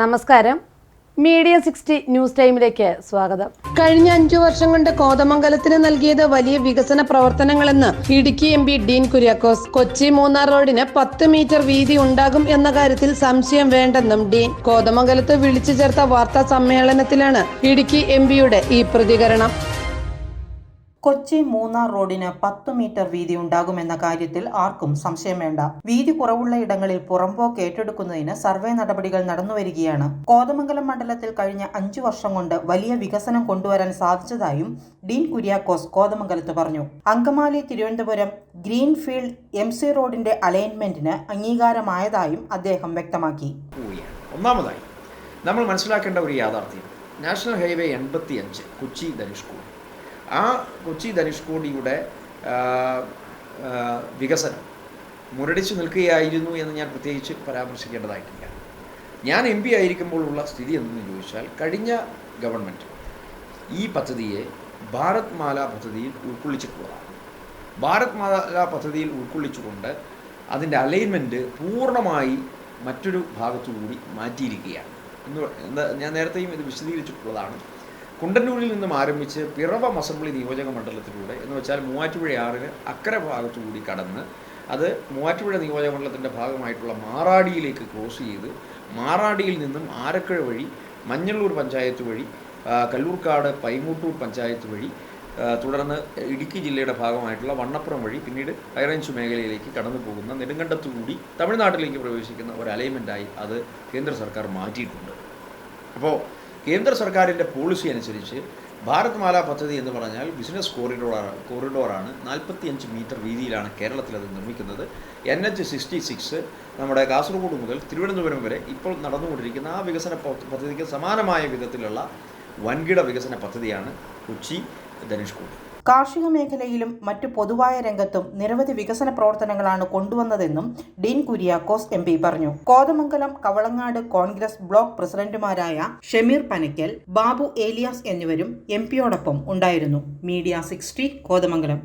നമസ്കാരം. Media sixty news ടൈമിലേക്ക് സ്വാഗതം. കഴിഞ്ഞ അഞ്ചു വർഷം കൊണ്ട് കോതമംഗലത്തിന് നൽകിയത് വലിയ വികസന പ്രവർത്തനങ്ങളെന്ന് ഇടുക്കി എം പി ഡീൻ കുര്യാക്കോസ്. കൊച്ചി മൂന്നാർ റോഡിന് പത്ത് മീറ്റർ വീതി ഉണ്ടാകും എന്ന കാര്യത്തിൽ സംശയം വേണ്ടെന്നും ഡീൻ കോതമംഗലത്ത് വിളിച്ചു ചേർത്ത വാർത്താ സമ്മേളനത്തിലാണ് ഇടുക്കി എം പിയുടെ ഈ പ്രതികരണം. കൊച്ചി മൂന്നാർ റോഡിന് പത്ത് മീറ്റർ വീതി ഉണ്ടാകുമെന്ന കാര്യത്തിൽ ആർക്കും സംശയം വേണ്ട. വീതി കുറവുള്ള ഇടങ്ങളിൽ പുറമ്പോക്ക് ഏറ്റെടുക്കുന്നതിന് സർവേ നടപടികൾ നടന്നുവരികയാണ്. കോതമംഗലം മണ്ഡലത്തിൽ കഴിഞ്ഞ അഞ്ചു വർഷം കൊണ്ട് വലിയ വികസനം കൊണ്ടുവരാൻ സാധിച്ചതായും ഡീൻ കുര്യാക്കോസ് കോതമംഗലത്ത് പറഞ്ഞു. Angamaly Thiruvananthapuram greenfield M C റോഡിന്റെ അലൈൻമെന്റിന് അംഗീകാരമായതായും അദ്ദേഹം വ്യക്തമാക്കി. ഒന്നാമതായി നമ്മൾ മനസ്സിലാക്കേണ്ട ഒരു യാഥാർത്ഥ്യം. നാഷണൽ ഹൈവേ എൺപത്തി അഞ്ച് കൊച്ചി ധനുഷ്കോടി ആ കൊച്ചി ധനുഷ്കോടിയുടെ വികസനം മുരടിച്ചു നിൽക്കുകയായിരുന്നു എന്ന് ഞാൻ പ്രത്യേകിച്ച് പരാമർശിക്കേണ്ടതായിട്ടില്ല. ഞാൻ എം പി ആയിരിക്കുമ്പോഴുള്ള സ്ഥിതി എന്തെന്ന് ചോദിച്ചാൽ കഴിഞ്ഞ ഗവൺമെന്റ് ഈ പദ്ധതിയെ ഭാരത് മാല പദ്ധതിയിൽ ഉൾക്കൊള്ളിച്ചിട്ടുള്ളതാണ്. ഭാരത് മാല പദ്ധതിയിൽ ഉൾക്കൊള്ളിച്ചുകൊണ്ട് അതിന്റെ അലൈൻമെന്റ് പൂർണമായി മറ്റൊരു ഭാഗത്തു കൂടി മാറ്റിയിരിക്കുകയാണ്. എന്ന് ഞാൻ നേരത്തെയും ഇത് വിശദീകരിച്ചിട്ടുള്ളതാണ്. കുണ്ടന്നൂരിൽ നിന്നും ആരംഭിച്ച് പിറവം അസംബ്ലി നിയോജക മണ്ഡലത്തിലൂടെ എന്ന് വെച്ചാൽ മൂവാറ്റുപുഴ ആറിന് അക്കരെ ഭാഗത്തു കൂടി കടന്ന് അത് മൂവാറ്റുപുഴ നിയോജക മണ്ഡലത്തിന്റെ ഭാഗമായിട്ടുള്ള മാറാടിയിലേക്ക് ക്രോസ് ചെയ്ത് മാറാടിയിൽ നിന്നും ആരക്കഴ വഴി മഞ്ഞള്ളൂർ പഞ്ചായത്ത് വഴി കല്ലൂർക്കാട് പൈങ്ങൂട്ടൂർ പഞ്ചായത്ത് വഴി തുടർന്ന് ഇടുക്കി ജില്ലയുടെ ഭാഗമായിട്ടുള്ള വണ്ണപ്പുറം വഴി പിന്നീട് ഹൈറേഞ്ച് മേഖലയിലേക്ക് കടന്നു പോകുന്ന നെടുങ്കണ്ടത്തു കൂടി തമിഴ്നാട്ടിലേക്ക് പ്രവേശിക്കുന്ന ഒരു അലൈൻമെന്റായി അത് കേന്ദ്ര സർക്കാർ മാറ്റിയിട്ടുണ്ട്. അപ്പോൾ കേന്ദ്ര സർക്കാരിന്റെ പോളിസി അനുസരിച്ച് ഭാരത് മാല പദ്ധതി എന്ന് പറഞ്ഞാൽ ബിസിനസ് കോറിഡോർ കോറിഡോറാണ് നാൽപ്പത്തിയഞ്ച് മീറ്റർ വീതിയിലാണ് കേരളത്തിൽ അത് നിർമ്മിക്കുന്നത്. എൻ എച്ച് സിക്സ്റ്റി സിക്സ് നമ്മുടെ കാസർഗോഡ് മുതൽ തിരുവനന്തപുരം വരെ ഇപ്പോൾ നടന്നുകൊണ്ടിരിക്കുന്ന ആ വികസന പദ്ധതിക്ക് സമാനമായ വിധത്തിലുള്ള വൻകിട വികസന പദ്ധതിയാണ് കൊച്ചി ധനുഷ്കോടി. കാർഷിക മേഖലയിലും മറ്റു പൊതുവായ രംഗത്തും നിരവധി വികസന പ്രവർത്തനങ്ങളാണ് കൊണ്ടുവന്നതെന്നും ഡീൻ കുര്യാക്കോസ് എം പി പറഞ്ഞു. കോതമംഗലം കവളങ്ങാട് കോൺഗ്രസ് ബ്ലോക്ക് പ്രസിഡന്റുമാരായ ഷമീർ പനക്കൽ ബാബു ഏലിയാസ് എന്നിവരും എം പിയോടൊപ്പം ഉണ്ടായിരുന്നു. Media sixty Kothamangalam.